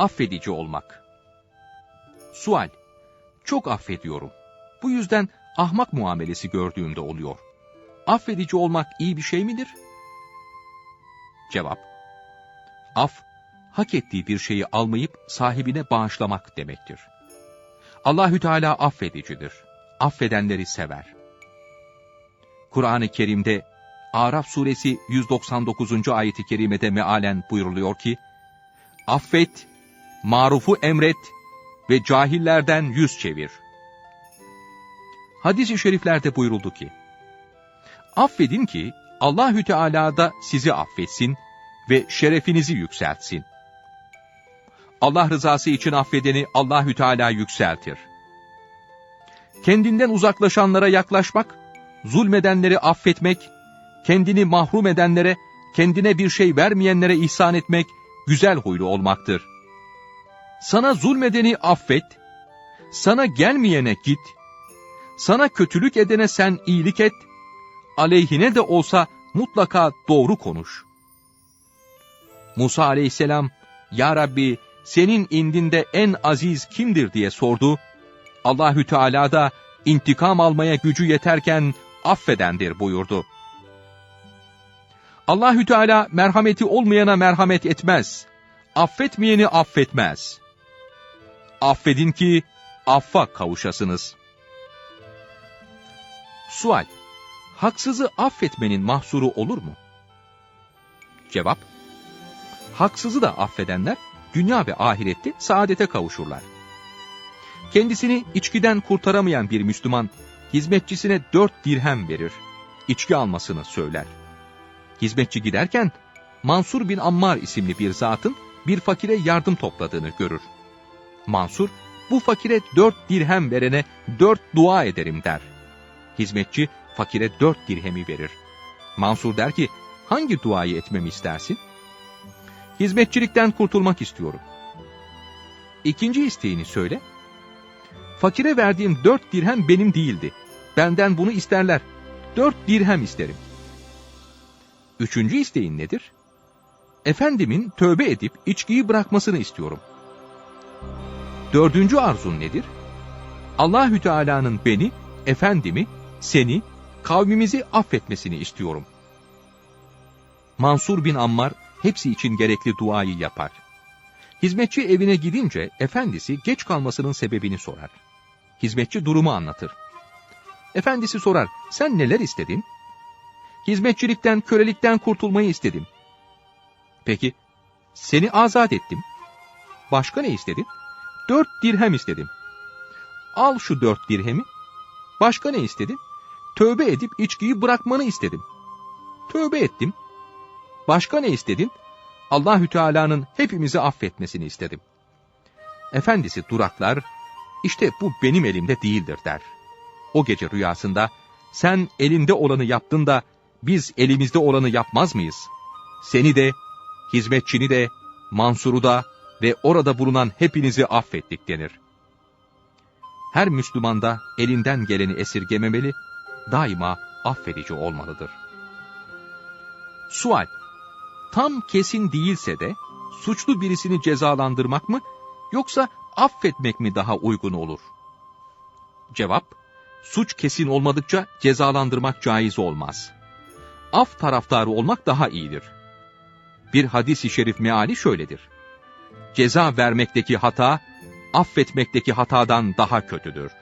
affedici olmak. Sual. Çok affediyorum. Bu yüzden ahmak muamelesi gördüğümde oluyor. Affedici olmak iyi bir şey midir? Cevap. Af, hak ettiği bir şeyi almayıp sahibine bağışlamak demektir. Allahü Teala affedicidir. Affedenleri sever. Kur'an-ı Kerim'de Araf suresi 199. ayeti kerimede mealen buyuruluyor ki, Affet, marufu emret ve cahillerden yüz çevir. Hadis-i şeriflerde buyuruldu ki, Affedin ki Allahü Teala da sizi affetsin ve şerefinizi yükseltsin. Allah rızası için affedeni Allahü Teala yükseltir. Kendinden uzaklaşanlara yaklaşmak, zulmedenleri affetmek, kendini mahrum edenlere, kendine bir şey vermeyenlere ihsan etmek, güzel huylu olmaktır. Sana zulmedeni affet, sana gelmeyene git, sana kötülük edene sen iyilik et, aleyhine de olsa mutlaka doğru konuş. Musa aleyhisselam, Ya Rabbi senin indinde en aziz kimdir diye sordu. Allahü Teala da intikam almaya gücü yeterken affedendir buyurdu. Allahü Teala merhameti olmayana merhamet etmez. Affetmeyeni affetmez. Affedin ki affa kavuşasınız. Sual Haksızı affetmenin mahsuru olur mu? Cevap Haksızı da affedenler dünya ve ahirette saadete kavuşurlar. Kendisini içkiden kurtaramayan bir Müslüman, hizmetçisine dört dirhem verir, içki almasını söyler. Hizmetçi giderken, Mansur bin Ammar isimli bir zatın bir fakire yardım topladığını görür. Mansur, bu fakire dört dirhem verene dört dua ederim der. Hizmetçi, fakire dört dirhemi verir. Mansur der ki, hangi duayı etmemi istersin? Hizmetçilikten kurtulmak istiyorum. İkinci isteğini söyle. Fakire verdiğim dört dirhem benim değildi. Benden bunu isterler. Dört dirhem isterim. Üçüncü isteğin nedir? Efendimin tövbe edip içkiyi bırakmasını istiyorum. Dördüncü arzun nedir? Allahü Teala'nın beni, efendimi, seni, kavmimizi affetmesini istiyorum. Mansur bin Ammar hepsi için gerekli duayı yapar. Hizmetçi evine gidince efendisi geç kalmasının sebebini sorar. Hizmetçi durumu anlatır. Efendisi sorar, sen neler istedin? Hizmetçilikten, kölelikten kurtulmayı istedim. Peki, seni azat ettim. Başka ne istedin? Dört dirhem istedim. Al şu dört dirhemi. Başka ne istedin? Tövbe edip içkiyi bırakmanı istedim. Tövbe ettim. Başka ne istedin? Allahü Teala'nın hepimizi affetmesini istedim. Efendisi duraklar, işte bu benim elimde değildir der. O gece rüyasında, sen elinde olanı yaptın da biz elimizde olanı yapmaz mıyız? Seni de, hizmetçini de, Mansur'u da ve orada bulunan hepinizi affettik denir. Her Müslüman da elinden geleni esirgememeli, daima affedici olmalıdır. Sual Tam kesin değilse de suçlu birisini cezalandırmak mı yoksa affetmek mi daha uygun olur? Cevap Suç kesin olmadıkça cezalandırmak caiz olmaz. Af taraftarı olmak daha iyidir. Bir hadis-i şerif meali şöyledir. Ceza vermekteki hata, affetmekteki hatadan daha kötüdür.